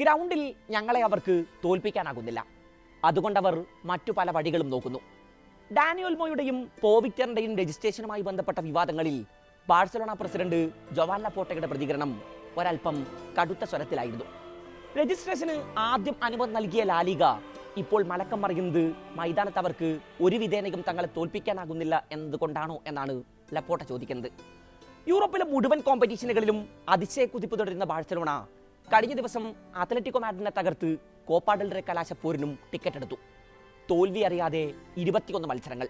ഗ്രൗണ്ടിൽ ഞങ്ങളെ അവർക്ക് തോൽപ്പിക്കാനാകുന്നില്ല. അതുകൊണ്ടവർ മറ്റു പല വഴികളും നോക്കുന്നു. ഡാനിയോൽമോയുടെയും പോവിക്ടറിന്റെയും രജിസ്ട്രേഷനുമായി ബന്ധപ്പെട്ട വിവാദങ്ങളിൽ ബാഴ്സലോണ പ്രസിഡന്റ് ജൊവാൻ ലപ്പോട്ടയുടെ പ്രതികരണം ഒരൽപ്പം കടുത്ത സ്വരത്തിലായിരുന്നു. രജിസ്ട്രേഷന് ആദ്യം അനുമതി നൽകിയ ലാലിക ഇപ്പോൾ മലക്കം മറിയുന്നത് മൈതാനത്ത് അവർക്ക് ഒരു വിധേനയും തങ്ങളെ തോൽപ്പിക്കാനാകുന്നില്ല എന്നതുകൊണ്ടാണോ എന്നാണ് ലപ്പോട്ട ചോദിക്കുന്നത്. യൂറോപ്പിലെ മുഴുവൻ കോമ്പറ്റീഷനുകളിലും അതിശയ കുതിപ്പ് തുടരുന്ന ബാഴ്സലോണ കഴിഞ്ഞ ദിവസം അത്ലറ്റിക്കോ മാഡിനെ തകർത്ത് കോപ്പാഡൽറെ കലാശപ്പോരിനും ടിക്കറ്റ് എടുത്തു. തോൽവി അറിയാതെ ഇരുപത്തിയൊന്ന് മത്സരങ്ങൾ.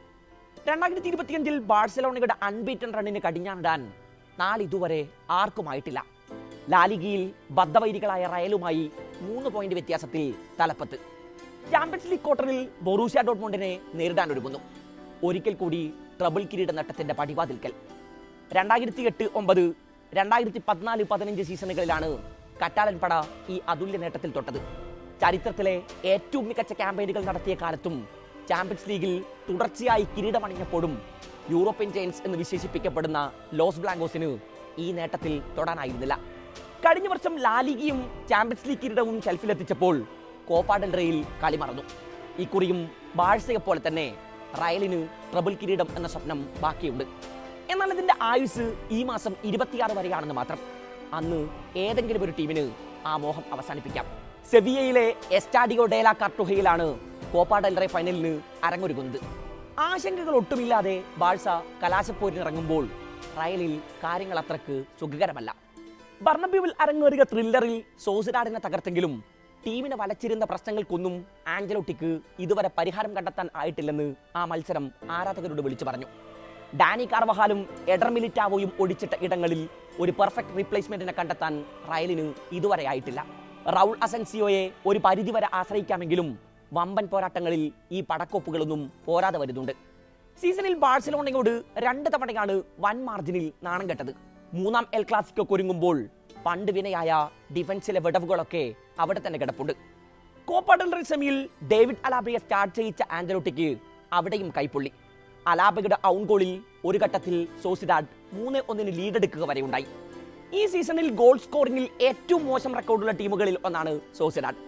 രണ്ടായിരത്തി ഇരുപത്തിയഞ്ചിൽ ബാഴ്സലോണയുടെ അൺബീറ്റൻ റണ്ണിന് കടിഞ്ഞാണിടാൻ നാളിതുവരെ ആർക്കുമായിട്ടില്ല ലാലിഗയിൽ ബദ്ധവൈരികളായ റയലുമായി മൂന്ന് പോയിന്റ് വ്യത്യാസത്തിൽ തലപ്പത്ത്. ചാമ്പ്യൻസ് ലീഗ് ക്വാർട്ടറിൽ ബൊറൂഷ്യ ഡോട്ട്മോണ്ടിനെ നേരിടാൻ ഒരുങ്ങുന്നു. ഒരിക്കൽ കൂടി ട്രബിൾ കിരീട നേട്ടത്തിന്റെ പടിവാതിൽക്കൽ. രണ്ടായിരത്തി എട്ട് ഒമ്പത് രണ്ടായിരത്തി പതിനാല് പതിനഞ്ച് സീസണുകളിലാണ് കറ്റാലൻ പട ഈ അതുല്യ നേട്ടത്തിൽ തൊട്ടത്. ചരിത്രത്തിലെ ഏറ്റവും മികച്ച ക്യാമ്പയിനുകൾ നടത്തിയ കാലത്തും ചാമ്പ്യൻസ് ലീഗിൽ തുടർച്ചയായി കിരീടമണിഞ്ഞപ്പോഴും യൂറോപ്യൻ ജയൻസ് എന്ന് വിശേഷിപ്പിക്കപ്പെടുന്ന ലോസ് ബ്ലാങ്കോസിന് ഈ നേട്ടത്തിൽ തൊടാനായിരുന്നില്ല. കഴിഞ്ഞ വർഷം ലാലിഗയും ചാമ്പ്യൻസ് ലീഗ് കിരീടവും ഷെൽഫിലെത്തിച്ചപ്പോൾ കോപ്പ ഡെൽ റേയിൽ കളി മറന്നു. ഇക്കുറിയും ബാഴ്സയെ പോലെ തന്നെ റയലിന് ട്രബിൾ കിരീടം എന്ന സ്വപ്നം ബാക്കിയുണ്ട്. എന്നാൽ ഇതിന്റെ ആയുസ് ഈ മാസം ഇരുപത്തിയാറ് വരെയാണെന്ന് മാത്രം. അന്ന് ഏതെങ്കിലും ഒരു ടീമിന് ആ മോഹം അവസാനിപ്പിക്കാം. സെവിയയിലെ എസ്റ്റാഡിയോ ഡേല കാർട്ടുഹയിലാണ് കോപ്പ ഡെൽ റേ ഫൈനലിന് അരങ്ങൊരുങ്ങുന്നത്. ആശങ്കകൾ ഒട്ടുമില്ലാതെ ബാഴ്സ കലാശപ്പോരിനിറങ്ങുമ്പോൾ റയലിൽ കാര്യങ്ങൾ അത്രയ്ക്ക് സുഖകരമല്ല. ബർണബ്യുവിൽ അരങ്ങേറിയ ത്രില്ലറിൽ സോസിനാടിനെ തകർത്തെങ്കിലും ടീമിനെ വലച്ചിരുന്ന പ്രശ്നങ്ങൾക്കൊന്നും ആഞ്ചലോട്ടിക്ക് ഇതുവരെ പരിഹാരം കണ്ടെത്താൻ ആയിട്ടില്ലെന്ന് ആ മത്സരം ആരാധകരോട് വിളിച്ചു പറഞ്ഞു. ഡാനി കാർവഹാലും എഡർ മിലിറ്റാവോയും ഒടിച്ചിട്ട ഇടങ്ങളിൽ ഒരു പെർഫെക്റ്റ് റീപ്ലേസ്മെന്റിനെ കണ്ടെത്താൻ റയലിന് ഇതുവരെ ആയിട്ടില്ല. റൗൾ അസൻസിയോയെ ഒരു പരിധിവരെ ആശ്രയിക്കാമെങ്കിലും വമ്പൻ പോരാട്ടങ്ങളിൽ ഈ പടക്കോപ്പുകളൊന്നും പോരാതെ വരുന്നുണ്ട്. സീസണിൽ ബാഴ്സലോണയോട് രണ്ട് തവണയാണ് വൻ മാർജിനിൽ നാണം കെട്ടത്. മൂന്നാം എൽ ക്ലാസിക്കൊക്കെ ഒരുങ്ങുമ്പോൾ പണ്ട് വിനയായ ഡിഫൻസിലെ വിടവുകളൊക്കെ അവിടെ തന്നെ കിടപ്പുണ്ട്. കോപ്പ ഡെൽ സെമിയിൽ ഡേവിഡ് അലാബ്രിയെ സ്റ്റാർട്ട് ചെയ്യിച്ച ആന്റലോട്ടിക്ക് അവിടെയും കൈപ്പൊള്ളി അലാബയുടെ ഔൺ ഗോളിൽ ഒരു ഘട്ടത്തിൽ സോസിഡാഡ് മൂന്ന് ഒന്നിന് ലീഡെടുക്കുക വരെ ഉണ്ടായി. ഈ സീസണിൽ ഗോൾ സ്കോറിംഗിൽ ഏറ്റവും മോശം റെക്കോർഡുള്ള ടീമുകളിൽ ഒന്നാണ് സോസിഡാഡ്.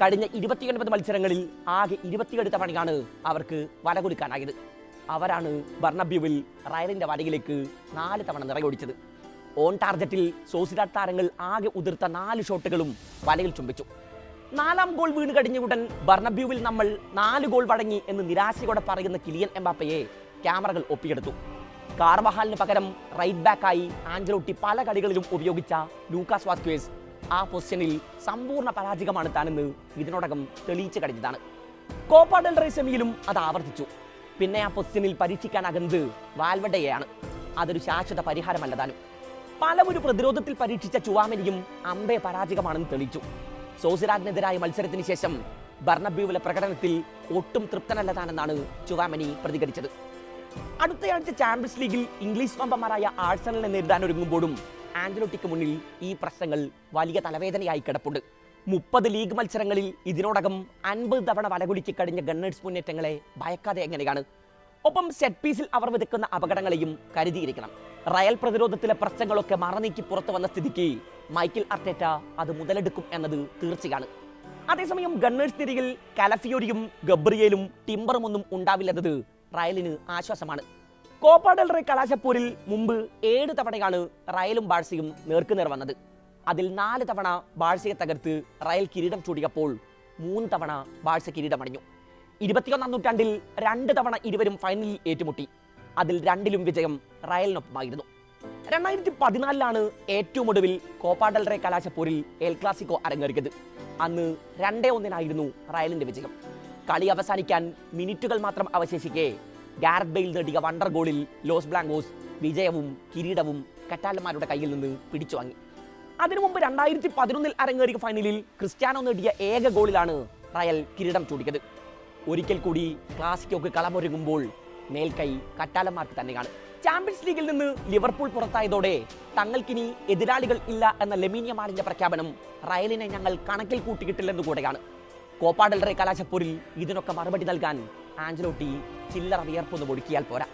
കഴിഞ്ഞ ഇരുപത്തിയൊൻപത് മത്സരങ്ങളിൽ ആകെ ഇരുപത്തിയെട്ട് തവണയാണ് അവർക്ക് വല കൊടുക്കാനായത്. അവരാണ് ബർണബ്യുവിൽ റയലിന്റെ വലയിലേക്ക് നാല് തവണ നിറയൊടിച്ചത്. ഓൺ ടാർഗറ്റിൽ സോസിഡാഡ് താരങ്ങൾ ആകെ ഉതിർത്ത നാല് ഷോട്ടുകളും വലയിൽ ചുംബിച്ചു. നാലാം ഗോൾ വീണ് കഴിഞ്ഞ ഉടൻ ബർണബ്യൂവിൽ നമ്മൾ നാല് ഗോൾ വഴങ്ങി എന്ന് നിരാശയോടെ പറയുന്ന കിലിയൻ എംബാപ്പയെ ക്യാമറകൾ ഒപ്പിയെടുത്തു. കാർവഹാലിന് പകരം റൈറ്റ് ബാക്കായി ആഞ്ചലോട്ടി പല കളികളിലും ഉപയോഗിച്ച ലൂക്കാസ് വാസ്ക്വേസ് ആ പൊസിഷനിൽ സമ്പൂർണ പരാജയമാണ് താനെന്ന് ഇതിനോടകം തെളിയിച്ചു കഴിഞ്ഞതാണ്. കോപ്പ ഡെൽ സെമിയിലും അത് ആവർത്തിച്ചു. പിന്നെ ആ പൊസിഷനിൽ പരീക്ഷിക്കാനാകുന്നത് വാൽവഡയെയാണ് അതൊരു ശാശ്വത പരിഹാരമല്ല താനും. പലവൊരു പ്രതിരോധത്തിൽ പരീക്ഷിച്ച ചുവാമനിയും അമ്പെ പരാജയമാണെന്ന് തെളിയിച്ചു. സോസിരാജിനെതിരായ മത്സരത്തിന് ശേഷം ബർണബ്യൂവിലെ പ്രകടനത്തിൽ ഒട്ടും തൃപ്തനല്ല താനെന്നാണ് ചുവാമനി പ്രതികരിച്ചത്. അടുത്തയാഴ്ച ചാമ്പ്യൻസ് ലീഗിൽ ഇംഗ്ലീഷ് വമ്പന്മാരായ ആഴ്സണലിനെ നേരിടാൻ ഒരുങ്ങുമ്പോഴും ആന്റലോട്ടിക്ക് മുന്നിൽ ഈ പ്രശ്നങ്ങൾ വലിയ തലവേദനയായി കിടപ്പുണ്ട്. മുപ്പത് ലീഗ് മത്സരങ്ങളിൽ ഇതിനോടകം അൻപത് തവണ വലകുലിക്ക് കഴിഞ്ഞ ഗണ്ണേഴ്സ് മുന്നേറ്റങ്ങളെ ഭയക്കാതെ എങ്ങനെയാണ്? ഒപ്പം സെറ്റ് പീസിൽ അവർ വിതക്കുന്ന അപകടങ്ങളെയും കരുതിയിരിക്കണം. റയൽ പ്രതിരോധത്തിലെ പ്രശ്നങ്ങളൊക്കെ മറനീക്കി പുറത്തു വന്ന സ്ഥിതിക്ക് മൈക്കിൾ അർട്ടേറ്റ അത് മുതലെടുക്കും എന്നത് തീർച്ചയാണ്. അതേസമയം ഗണ്ണേഴ്സ് തിരികിൽ കലഫിയോരിയും ഗബ്രിയേലും ടിംബറും ഒന്നും ഉണ്ടാവില്ലെന്നത് റയലിന് ആശ്വാസമാണ്. കോപ്പ ഡെൽ റേ കലാശപ്പൂരിൽ മുമ്പ് ഏഴ് തവണയാണ് റയലും ബാഴ്സയും നേർക്കുനേർ വന്നത്. അതിൽ നാല് തവണ ബാഴ്സയെ തകർത്ത് റയൽ കിരീടം ചൂടിയപ്പോൾ മൂന്ന് തവണ ബാഴ്സ കിരീടമണിഞ്ഞു. ഇരുപത്തിയൊന്നാം നൂറ്റാണ്ടിൽ രണ്ട് തവണ ഇരുവരും ഫൈനലിൽ ഏറ്റുമുട്ടി. അതിൽ രണ്ടിലും വിജയം റയലിനൊപ്പമായിരുന്നു. രണ്ടായിരത്തി പതിനാലിലാണ് ഏറ്റവും ഒടുവിൽ കോപ്പ ഡെൽ കലാശപ്പൂരിൽ എൽ ക്ലാസിക്കോ അരങ്ങേറിയത്. അന്ന് രണ്ടേ ഒന്നിനായിരുന്നു റയലിന്റെ വിജയം. കളി അവസാനിക്കാൻ മിനിറ്റുകൾ മാത്രം അവശേഷിക്കെ ഗാരത് ബെയിൽ നേടിയ വണ്ടർ ഗോളിൽ ലോസ് ബ്ലാങ്കോസ് വിജയവും കിരീടവും കറ്റാലന്മാരുടെ കയ്യിൽ നിന്ന് പിടിച്ചു വാങ്ങി. അതിനു മുമ്പ് രണ്ടായിരത്തി പതിനൊന്നിൽ അരങ്ങേറിയ ഫൈനലിൽ ക്രിസ്ത്യാനോ നേടിയ ഏക ഗോളിലാണ് റയൽ കിരീടം ചൂടിക്കത് ഒരിക്കൽ കൂടി ക്ലാസിക്കോക്ക് കളമൊരുങ്ങുമ്പോൾ മേൽക്കൈ കറ്റാലന്മാർക്ക് തന്നെയാണ്. ചാമ്പ്യൻസ് ലീഗിൽ നിന്ന് ലിവർപൂൾ പുറത്തായതോടെ തങ്ങൾക്കിനി എതിരാളികൾ ഇല്ല എന്ന ലെമീനിയ മാലിന്റെ പ്രഖ്യാപനം റയലിനെ ഞങ്ങൾ കണക്കിൽ കൂട്ടിയിട്ടില്ലെന്നു കൂടെയാണ്. കോപ്പാഡൽ റേ കലാശപ്പൂരിൽ ഇതിനൊക്കെ മറുപടി നൽകാൻ ആഞ്ചലോട്ടി ചില്ലറ വിയർപ്പൊന്ന് ഒടുക്കിയാൽ പോരാ.